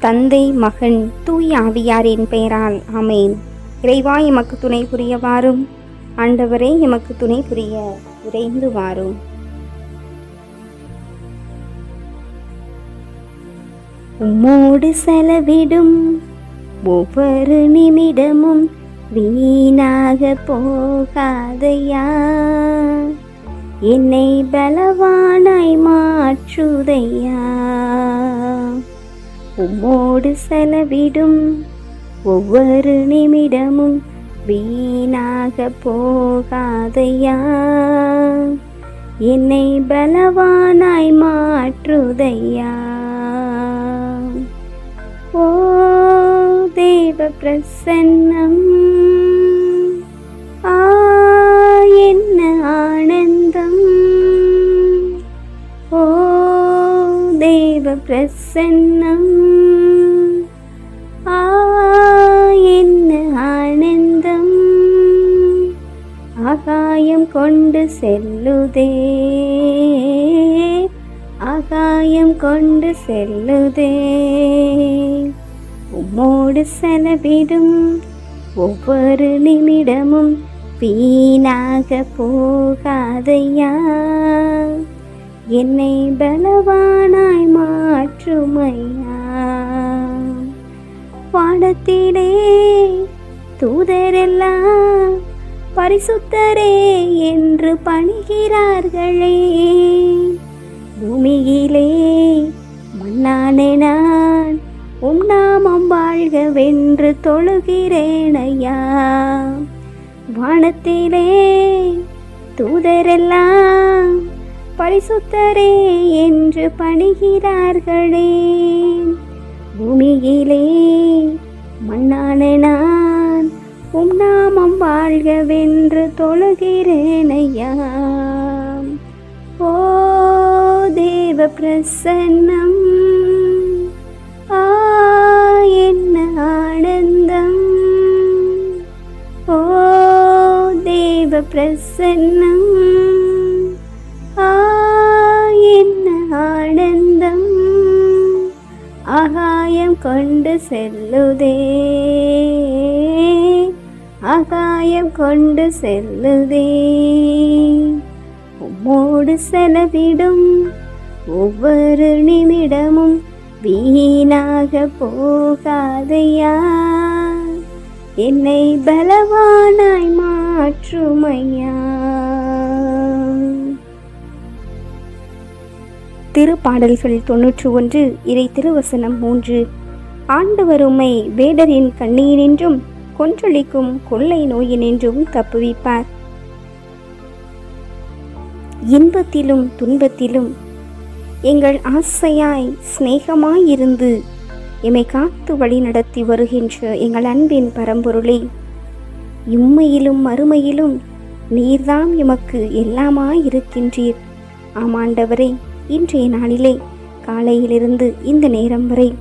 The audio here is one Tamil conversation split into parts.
தந்தை மகன் தூய் ஆவியாரின் பெயரால் அமேன் இறைவா எமக்கு துணை புரிய வாரும் ஆண்டவரே எமக்கு துணை புரிய விரைந்து வாரும். உம்மோடு செலவிடும் ஒவ்வொரு நிமிடமும் வீணாக போகாதையா? என்னை பலவானாய் மாற்றுதையா? உம்மோடு செலவிடும். ஒவ்வொரு நிமிடமும் வீணாக போகாதையா? என்னை பலவானாய் மாற்றுதையா? ஓ தேவ பிரசன்னம். ஆ என்ன ஆனந்த தேவ பிரசன்னம் ஆ என்ன ஆனந்தம். ஆகாயம் கொண்டு செல்லுதே. ஆகாயம் கொண்டு செல்லுதே. உம்மோடு செலவிடும் ஒவ்வொரு நிமிடமும் வீணாக போகாதையா. என்னை பலவானாய் ஒற்றுமையா வானத்திலே தூதரெல்லாம் பரிசுத்தரே என்று பணிகிறார்களே. பூமியிலே மண்ணானே நான் உம் நாமம் வாழ்கவென்று தொழுகிறேனையா. வானத்திலே தூதரெல்லாம் பரிசுத்தரே என்று பணிகிறார்களே. பூமியிலே மண்ணான நான் உம் நாமம் வாழ்கவென்று தொழுகிறேனையா ஓ தேவ பிரசன்னம் ஆ என்ன ஆனந்தம். ஓ தேவ பிரசன்னம். அகாயம் கொண்டு செல்லுதே. அகாயம் கொண்டு செல்லுதே. உம்மோடு செலவிடும் ஒவ்வொரு நிமிடமும் வீணாக போகாதையா? என்னை பலவானாய் மாற்றுமையா? திருப்பாடல்கள் தொன்னூற்று ஒன்று இறை திருவசனம் மூன்று. ஆண்டவர் உம்மை வேடரின் கண்ணீரினின்றும் கொன்றளிக்கும் கொள்ளை நோயினின்றும் தப்புவிப்பார். இன்பத்திலும் துன்பத்திலும் எங்கள் ஆசையாய் சிநேகமாயிருந்து எம்மை காத்து வழி நடத்தி வருகின்ற எங்கள் அன்பின் பரம்பொருளே இம்மையிலும் மறுமையிலும் நீர்தாம் எமக்கு எல்லாமாயிருக்கின்றீர். ஆமாண்டவரே இன்றைய நாளிலே காலையிலிருந்து இந்த நேரம் வரை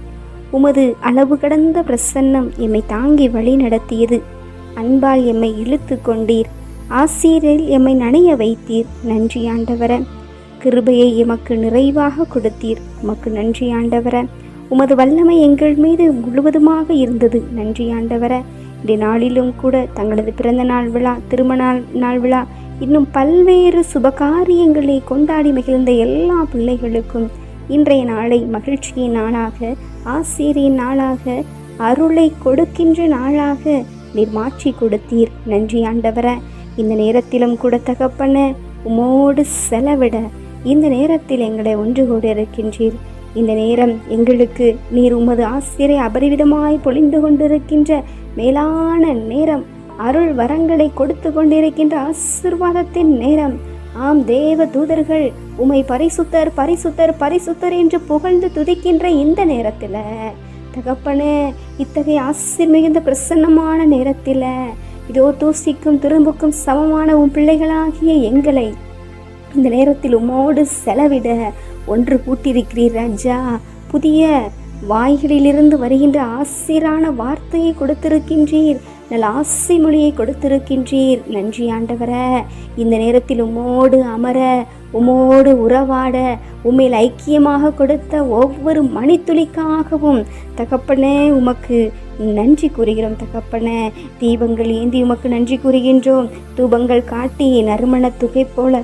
உமது அளவு கடந்த பிரசன்னம் எம்மை தாங்கி வழி நடத்தியது. அன்பால் எம்மை இழுத்து கொண்டீர். ஆசிரியரில் எம்மை நனைய வைத்தீர். நன்றி ஆண்டவர. கிருபையை எமக்கு நிறைவாக கொடுத்தீர். உமக்கு நன்றி ஆண்டவர. உமது வல்லமை எங்கள் மீது முழுவதுமாக இருந்தது. நன்றி ஆண்டவர. இந்த நாளிலும் கூட தங்களது பிறந்த நாள் விழா திருமண நாள் விழா இன்னும் பல்வேறு சுபகாரியங்களை கொண்டாடி மகிழ்ந்த எல்லா பிள்ளைகளுக்கும் இன்றைய நாளை மகிழ்ச்சியின் நாளாக ஆசிரியின் நாளாக அருளை கொடுக்கின்ற நாளாக நீர் மாற்றி கொடுத்தீர். நன்றி ஆண்டவர. இந்த நேரத்திலும் கூட தகப்பன உமோடு செலவிட இந்த நேரத்தில் எங்களை ஒன்று கூட இருக்கின்றீர் இந்த நேரம் எங்களுக்கு நீர் உமது ஆசிரியரை அபரிவிதமாய் பொழிந்து கொண்டிருக்கின்ற மேலான நேரம் அருள் வரங்களை கொடுத்து கொண்டிருக்கின்ற ஆசிர்வாதத்தின் நேரம். ஆம் தேவ தூதர்கள் உமை பரிசுத்தர் பரிசுத்தர் பரிசுத்தர் என்று புகழ்ந்து துதிக்கின்ற இந்த நேரத்தில் தகப்பனே இத்தகைய ஆசிர் மிகுந்த பிரசன்னமான நேரத்தில் இதோ தூசிக்கும் துரும்புக்கும் சமமான உன் பிள்ளைகளாகிய எங்களை இந்த நேரத்தில் உமோடு செலவிட ஒன்று கூட்டியிருக்கிறீர் ராஜா. புதிய வாய்களிலிருந்து வருகின்ற ஆசிரான வார்த்தையை கொடுத்திருக்கின்றீர். நல்ல ஆசை மொழியை கொடுத்திருக்கின்றீர். நன்றி ஆண்டவர. இந்த நேரத்தில் உமோடு அமர உமோடு உறவாட உம்மில் ஐக்கியமாக கொடுத்த ஒவ்வொரு மணித்துளிக்காகவும் தகப்பனே உமக்கு நன்றி கூறுகிறோம் தகப்பனே. தீபங்கள் ஏந்தி உமக்கு நன்றி கூறுகின்றோம். தூபங்கள் காட்டி நறுமண துகை போல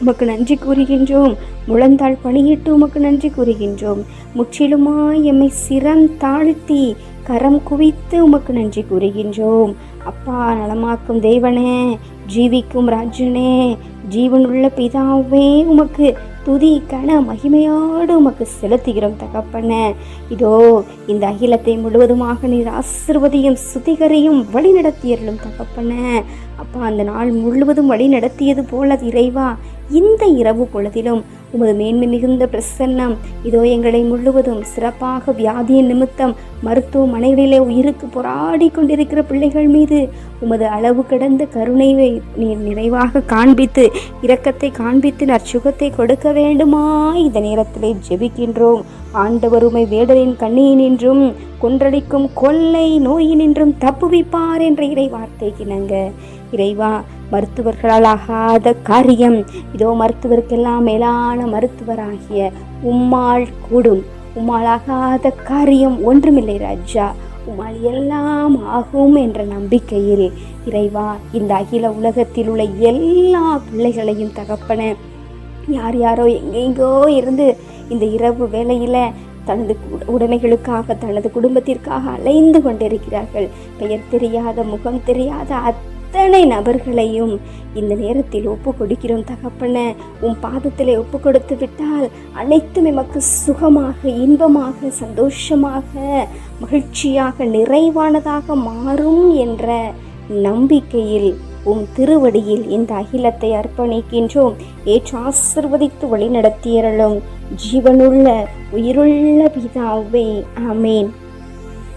உமக்கு நன்றி கூறுகின்றோம். முழந்தாள் பணியிட்டு உமக்கு நன்றி கூறுகின்றோம். முற்றிலுமாய் எம்மை சிரம் தாழ்த்தி கரம் குவித்து உமக்கு நன்றி கூறுகின்றோம். அப்பா நலமாக்கும் தேவனே ஜீவிக்கும் ராஜனே ஜீவனுள்ள பிதாவே உமக்கு துதி கன மகிமையோடு உமக்கு செலுத்துகிறோம் தகப்பன. இதோ இந்த அகிலத்தை முழுவதுமாக நீர் ஆசிர்வதியும் சுத்திகரையும் வழி நடத்தியர்களும் தகப்பன. அப்பா அந்த நாள் முழுவதும் வழி நடத்தியது போல இறைவா இந்த இரவு பொழுதிலும் உமது மேன்மை மிகுந்த பிரசன்னம் இதோ எங்களை முழுவதும் சிறப்பாக வியாதியின் நிமித்தம் மருத்துவமனைகளிலே உயிருக்கு போராடி கொண்டிருக்கிற பிள்ளைகள் மீது உமது அளவு கடந்த கருணையை நீர் நிறைவாக காண்பித்து இரக்கத்தை காண்பித்து நற்சுகத்தை கொடுக்க வேண்டுமா? இந்த நேரத்திலே ஜெபிக்கின்றோம். ஆண்டவர் உமை வேடரின் கண்ணியினின்றும் கொன்றளிக்கும் கொள்ளை நோயினின்றும் தப்புவிப்பார் என்ற இறை வார்த்தைக்கினங்க இறைவா மருத்துவர்களால் ஆகாத காரியம். இதோ மருத்துவருக்கெல்லாம் மேலான மருத்துவராகிய உம்மாள் கூடும். உம்மாளாகாத காரியம் ஒன்றுமில்லை ராஜா. உம்மால் எல்லாம் ஆகும் என்ற நம்பிக்கையில் இறைவா இந்த அகில உலகத்தில் உள்ள எல்லா பிள்ளைகளையும் தகப்பன யார் யாரோ எங்கெங்கோ இருந்து இந்த இரவு வேளையில் தனது உடைமைகளுக்காக தனது குடும்பத்திற்காக அலைந்து கொண்டிருக்கிறார்கள். பெயர் தெரியாத முகம் தெரியாத அத்தனை நபர்களையும் இந்த நேரத்தில் ஒப்பு கொடுக்கிறோம் தகப்பன. உன் பாதத்தில் ஒப்பு கொடுத்து விட்டால் அனைத்தும் எமக்கு சுகமாக இன்பமாக சந்தோஷமாக மகிழ்ச்சியாக நிறைவானதாக மாறும் என்ற நம்பிக்கையில் உம் திருவடியில் இந்த அகிலத்தை அர்ப்பணிக்கின்றோம். ஏற்று ஆசிர்வதித்து வழிநடத்தியறலும் ஜீவனுள்ள உயிருள்ள பிதாவே. ஆமேன்.